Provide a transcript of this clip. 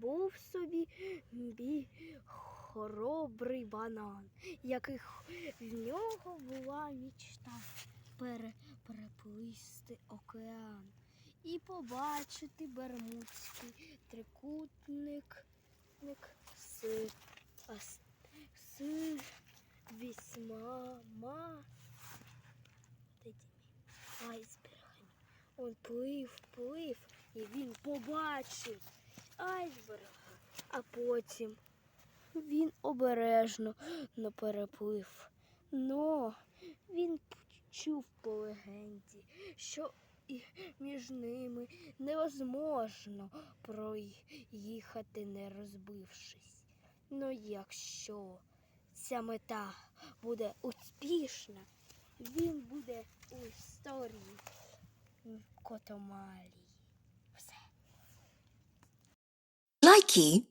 був собі бі хоробрий банан, який в нього була мічта пере, переплисти океан і побачити Бермудський трикутник ник, з, а, с- з вісьма ма, от айсбергами. Он плив, плив, і він побачив айсберг. А потім він обережно не переплив. Но він чув по легенді, що і між ними невозможно проїхати, не розбившись. Ну якщо ця мета буде успішна, він буде у історії Котомалії. Key.